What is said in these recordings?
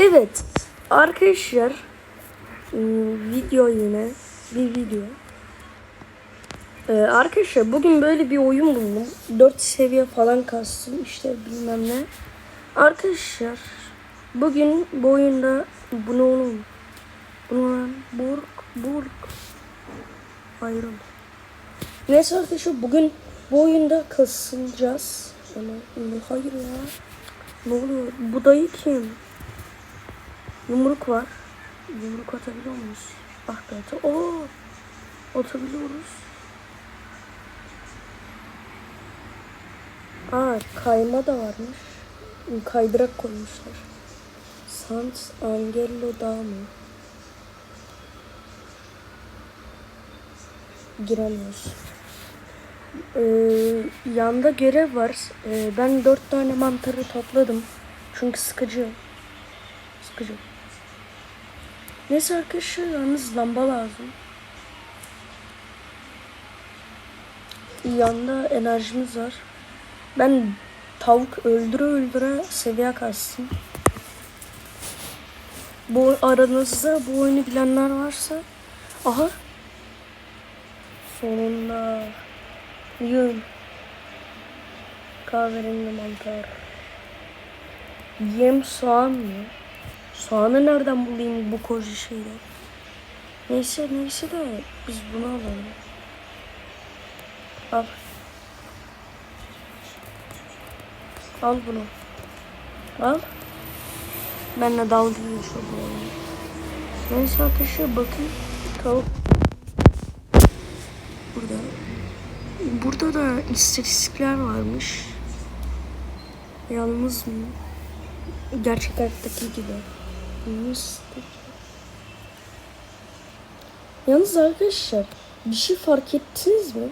Evet arkadaşlar ım, video yine bir video. Ee, arkadaşlar bugün böyle bir oyun buldum. 4 seviye falan kastım işte bilmem ne. Arkadaşlar bugün bu oyunda bunu oğlum. Bunu burk burk. Oğlum. Neyse arkadaşlar bugün bu oyunda kasılacağız. Ama hayır ya. Ne oluyor? Bu dayı kim? Yumruk var. Yumruk atabiliyor muyuz? Ah be at- Oo. Atabiliyoruz. Aa kayma da varmış. Kaydırak koymuşlar. Sant Angelo Dağı mı? Giremiyoruz. Ee, yanda görev var. Ee, ben dört tane mantarı topladım. Çünkü sıkıcı. Sıkıcı. Neyse arkadaşlar yalnız lamba lazım. Yanda enerjimiz var. Ben tavuk öldüre öldüre seviye kastım. Bu aranızda bu oyunu bilenler varsa aha sonunda yün kahverengi mantar yem soğan mı? Soğanı nereden bulayım bu koca şeyde? Neyse neyse de biz bunu alalım. Al. Al bunu. Al. Benle dalga geçiyor bu. Neyse arkadaşlar bakın. Tavuk. Burada. Burada da istatistikler varmış. Yalnız mı? Gerçek hayattaki gibi. Yalnız arkadaşlar bir şey fark ettiniz mi?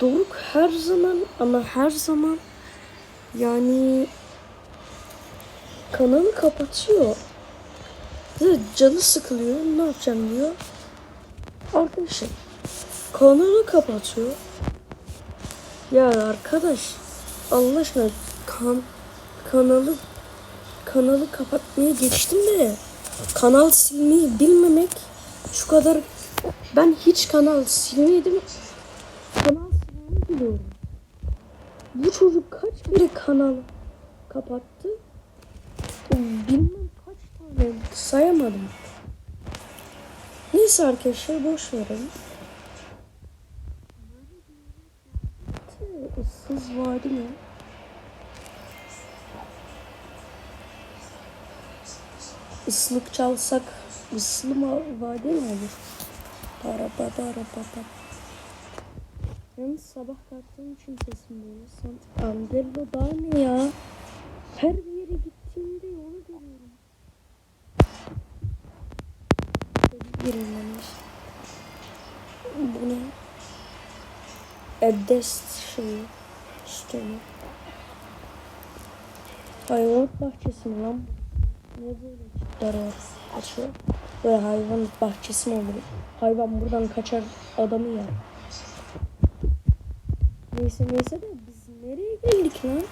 Doruk her zaman ama her zaman yani kanalı kapatıyor. Canı sıkılıyor. Ne yapacağım diyor. Arkadaşlar kanalı kapatıyor. Ya arkadaş Allah aşkına kan, kanalı kanalı kapatmaya geçtim de kanal silmeyi bilmemek şu kadar ben hiç kanal silmedim. Kanal silmeyi biliyorum. Bu çocuk kaç kere kanal kapattı? Bilmem kaç tane sayamadım. Neyse arkadaşlar boş verin. Issız vadi mi? Islık çalsak ıslı mı vade mi olur? Para para para para. Yalnız sabah kalktığım için sesim böyle. Sant Angelo daha ne ya? Her bir yere gittiğimde yolu görüyorum. Girilmemiş. Bu ne? Edest şeyi. Üstünü. Hayvanat bahçesi mi lan? Ne böyle çiftler var? Açıyor. Böyle hayvan bahçesi mi olur? Hayvan buradan kaçar adamı yer. Neyse neyse de biz nereye geldik lan?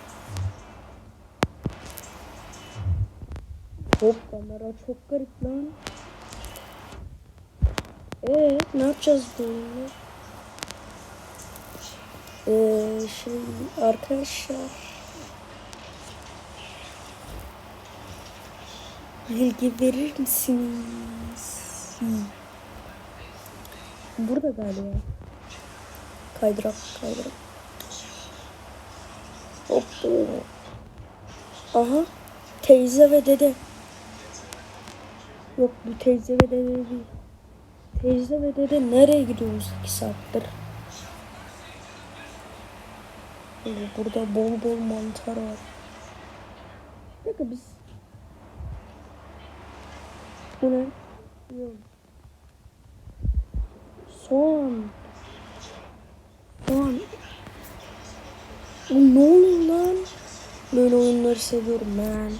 Hop kamera çok garip lan. Ee ne yapacağız böyle? Ee, şey arkadaşlar bilgi verir misiniz? Burada galiba. Kaydırak, kaydırak. Hop. Aha. Teyze ve dede. Yok bu teyze ve dede değil. Teyze ve dede nereye gidiyoruz iki saattir? Burada bol bol mantar var. Dakika biz bu ne? Soğan. Soğan. O ne oluyor lan? Böyle oyunları seviyorum ben.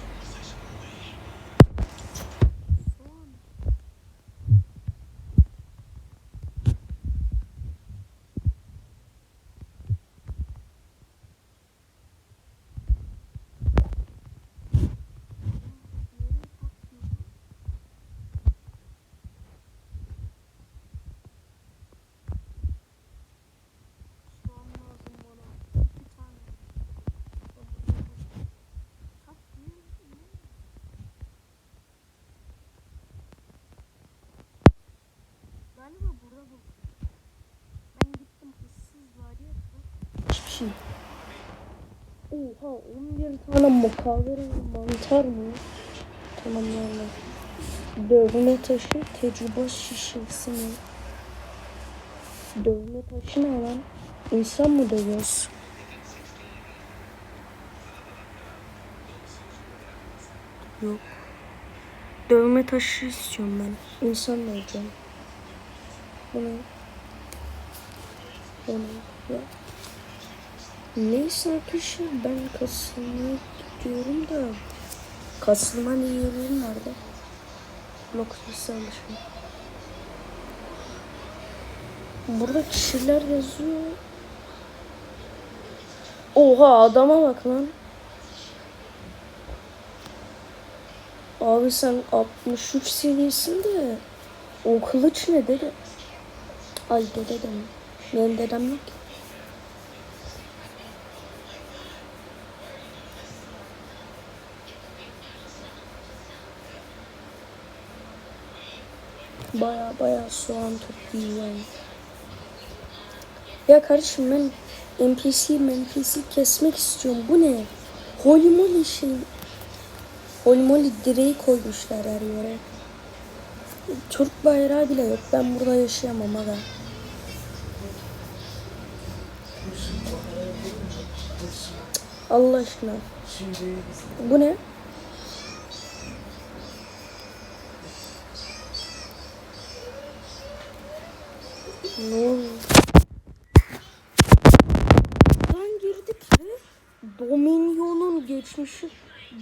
Oha 11 tane mukavere mantar mı? Tamam yani. Dövme taşı tecrübe şişesi mi? Dövme taşı ne lan? İnsan mı dövüyoruz? Yok. Dövme taşı istiyorum ben. İnsan döveceğim. Bu ne? Bu ne? Neyse arkadaşlar ben kasılmaya gidiyorum da kasılma yerim nerede? Blok sesi alışma. Burada kişiler yazıyor. Oha adama bak lan. Abi sen 63 seviyesinde o kılıç ne dede? Ay dede deme. Benim dedem yok ki. Baya baya soğan topluyorum. Ya kardeşim ben NPC NPC kesmek istiyorum. Bu ne? Holy moly şey. Holy moly direği koymuşlar her yere. Türk bayrağı bile yok. Ben burada yaşayamam aga. Allah aşkına. Bu ne? Buradan girdik ve Dominion'un geçmişi.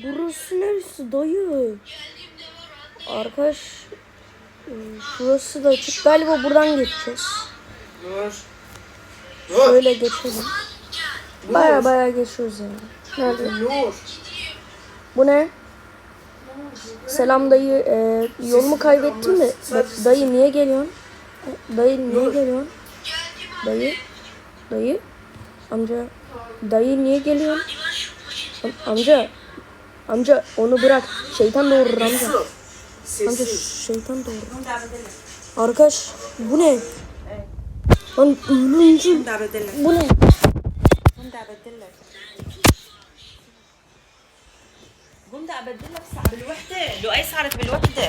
Burası neresi dayı? Arkadaş e, şurası da açık. Galiba buradan geçeceğiz. Dur. Şöyle geçelim. Baya baya geçiyoruz yani. Nerede? Nur. Bu ne? Selam dayı. E, yolumu kaybettim de. Bak, dayı niye geliyorsun? Dayı niye geliyorsun? Dayı. Dayı. Amca. Dayı niye geliyorsun? Am- amca. Amca onu bırak. Şeytan doğurur amca. Amca Sessiz. şeytan doğurur. Arkadaş bu ne? Lan ölümcül. ده بدلك Bu ne? هم ده بدلك هم ده بدلك ساعة بالوحدة لؤي صارت بالوحدة